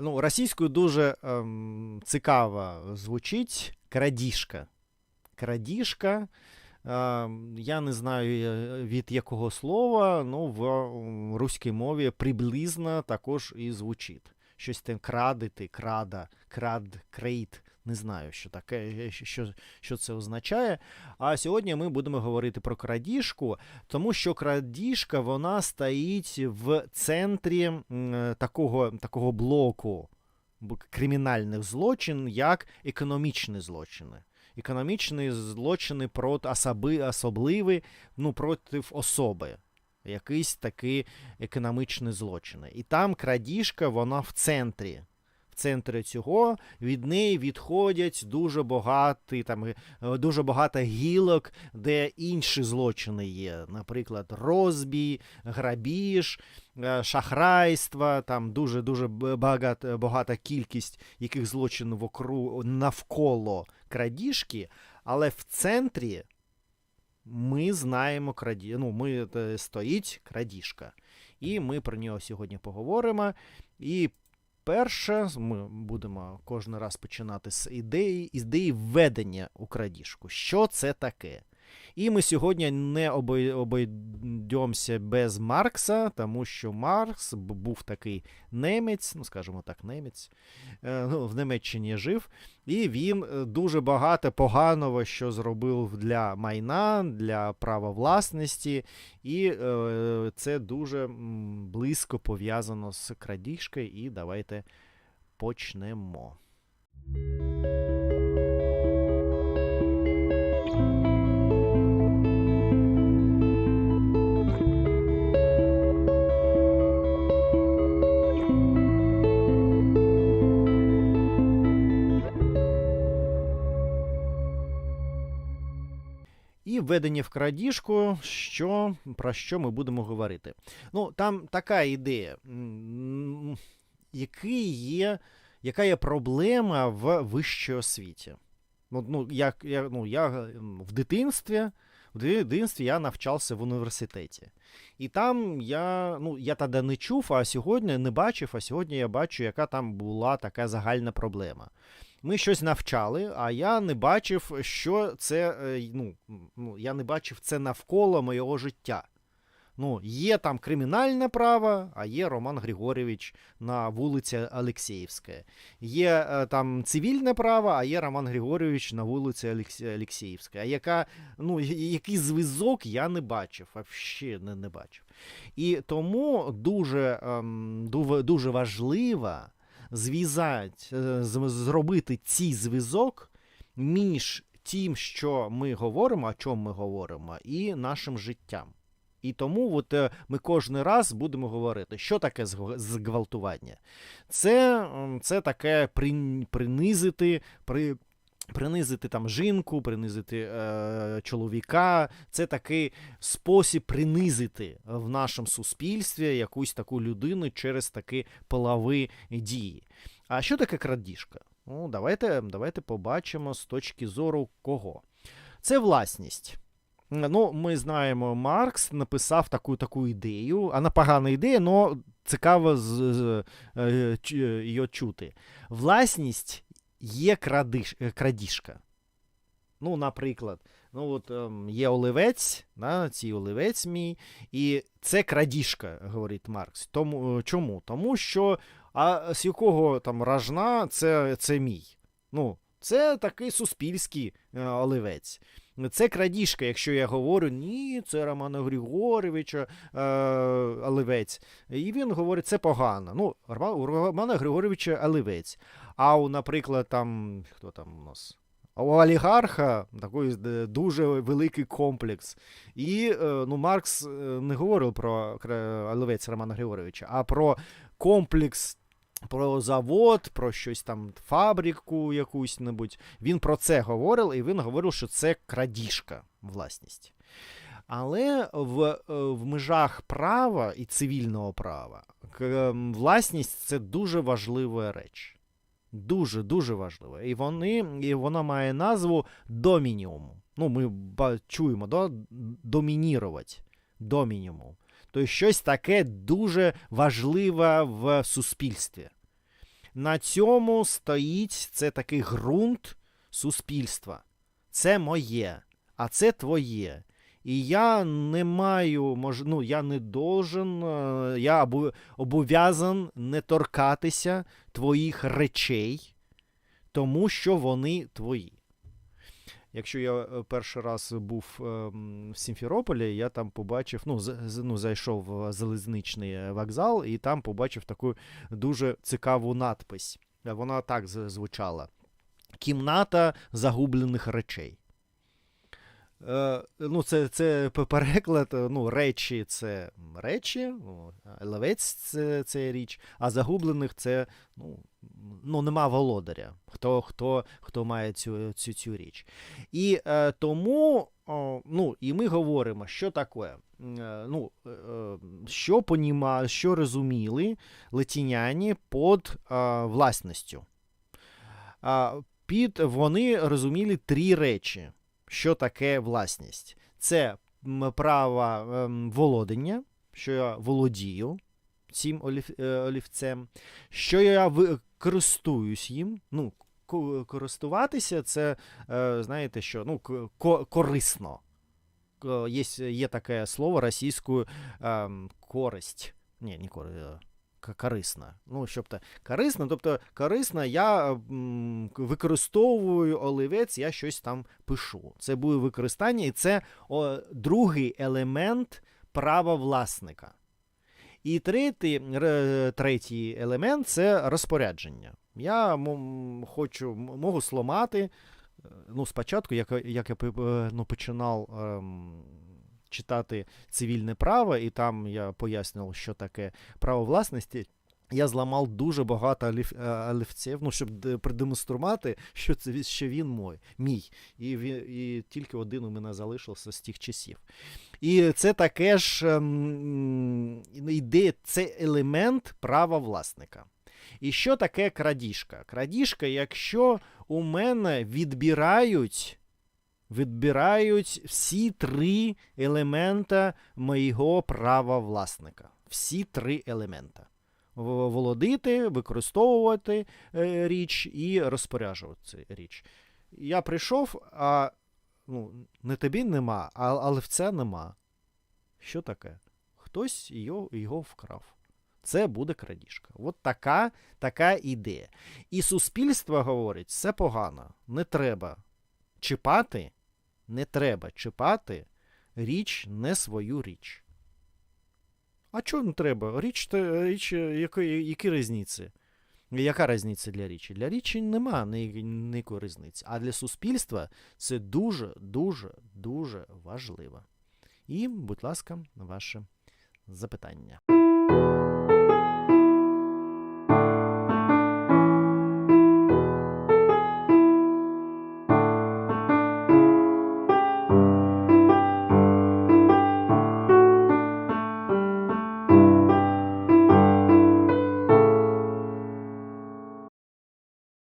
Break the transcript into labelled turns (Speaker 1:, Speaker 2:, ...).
Speaker 1: Ну, російською дуже ем, цікаво звучить крадіжка. Крадіжка. Ем, я не знаю е, від якого слова, ну в руській мові приблизно також і звучить. Щось там крадити, крада, крад, крейт. Не знаю, що таке, е, що, що це означає. А сьогодні ми будемо говорити про крадіжку, тому що крадіжка вона стоїть в центрі е, такого, такого блоку кримінальних злочин, як економічні злочини. Економічні злочини проти особи, особливі, ну, проти особи. Якісь такі економічні злочини. І там крадіжка, вона в центрі. Центрі цього від неї відходять дуже багато, там, е, дуже багато гілок, де інші злочини є. Наприклад, розбій, грабіж, е, шахрайство, там дуже-дуже багата, багата кількість яких злочинів вокру, навколо крадіжки, але в центрі ми знаємо краді... ну, ми, е, стоїть крадіжка. І ми про нього сьогодні поговоримо. І перше, ми будемо кожен раз починати з ідеї, ідеї введення у крадіжку. Що це таке? І ми сьогодні не обой- обійдемося без Маркса, тому що Маркс був такий немець, ну скажімо так, немець, е, ну, в Німеччині жив, і він е, дуже багато поганого, що зробив для майна, для права власності, і е, це дуже близько пов'язано з крадіжкою. І давайте почнемо. І введення в крадіжку, що, про що ми будемо говорити. Ну, там така ідея, який є, яка є проблема в вищій освіті. Ну, ну, як, я, ну, я в дитинстві, в дитинстві я навчався в університеті. І там я, ну, я тоді не чув, а сьогодні не бачив, а сьогодні я бачу, яка там була така загальна проблема. Ми щось навчали, а я не бачив, що це. е, Ну, ну, я не бачив це навколо моєго життя. Ну, є там кримінальне право, а є Роман Григорьович на вулиці Олексіївська. Є е, там цивільне право, а є Роман Григорьович на вулиці Олекс- Олексіївська. А яка, ну, який зв'язок я не бачив, вообще не, не бачив. І тому дуже, ем, дуже, важливо зв'язати, е, зробити цей зв'язок між тим, що ми говоримо, о чому ми говоримо, і нашим життям. І тому от, е, ми кожен раз будемо говорити, що таке зґвалтування. Це, це таке принизити, при, принизити там жінку, принизити е, чоловіка. Це такий спосіб принизити в нашому суспільстві якусь таку людину через такі полові дії. А що таке крадіжка? Ну, давайте, давайте побачимо з точки зору кого. Це власність. Ну, ми знаємо, Маркс написав таку таку ідею, вона погана ідея, але цікаво з, з, е, ч- е, її чути. Власність є крадиш, е, крадіжка. Ну, наприклад, ну от ем, є оливець, да, цій оливець мій, і це крадіжка, говорить Маркс. Тому, е, чому? Тому що а з якого там ражна це, це мій. Ну, це такий суспільський е, оливець. Це крадіжка, якщо я говорю, ні, це Романа Григоровича е, оливець. І він говорить, це погано. Ну, у Романа Григоровича оливець. А у, наприклад, там, хто там у нас? У олігарха такий дуже великий комплекс. І е, ну, Маркс е, не говорив про оливець Романа Григоровича, а про комплекс, про завод, про щось там, фабрику якусь небудь. Він про це говорив, і він говорив, що це крадіжка власність. Але в, е, в межах права і цивільного права ем, власність це дуже важлива реч. Дуже дуже важливо. І вони, і вона має назву домініум. Ну, ми чуємо, да? домінірувати. Домініум. Тобто щось таке дуже важливе в суспільстві. на цьому стоїть це такий ґрунт суспільства. Це моє, а це твоє. І я не маю, мож, ну, я не должен, е, я обов'язан не торкатися твоїх речей, тому що вони твої. Якщо я е, перший раз був е, в Сімферополі, я там побачив, ну, з, ну, зайшов в залізничний е, вокзал і там побачив таку дуже цікаву надпись. Вона так звучала: Кімната загублених речей. Е, ну, це, це переклад, е, ну, речі це речі, ну, елевець це, це річ, а загублених це ну, ну, нема володаря, хто, хто, хто має цю, цю, цю річ. І е, тому, о, ну, і ми говоримо, що таке, е, ну, е, е, що поніма, що розуміли латиняні під е, власністю. А, під вони розуміли три речі, що таке власність. Це право ем, володіння, що я володію цим е, олівцем, що я користуюсь їм. Ну, користуватися це, е, знаєте, що ну, корисно. Є, є таке слово російською ем, користь. Ні, не користь. Корисна. Ну, щоб то корисна, тобто корисна, я м, використовую олівець, я щось там пишу. Це буде використання, і це о, другий елемент права власника. І третій, ре- третій елемент це розпорядження. Я хочу, можу сломати. е, Ну, спочатку, як, як я ну, починав ем, читати цивільне право, і там я пояснював, що таке право власності. Я зламав дуже багато олів, е, олівців, ну, щоб продемонструвати, що це що він мой, мій. І, і тільки один у мене залишився з тих часів. І це таке ж ем, ідея, це елемент права власника. І що таке крадіжка? Крадіжка, якщо у мене відбирають, відбирають всі три елемента моєго права власника. Всі три елемента. Володити, використовувати е, річ і розпоряджувати річ. Я прийшов, а ну, не тобі нема, а, але в це нема. Що таке? Хтось його, його вкрав. Це буде крадіжка. От така, така ідея. І суспільство говорить, це погано. Не треба чіпати, не треба чіпати річ не свою річ. А чого не треба? Річ, річ якої, які різниці? Яка різниця для річі? Для річі нема ні- ніякої різниці. А для суспільства це дуже, дуже, дуже важливо. І, будь ласка, ваше запитання.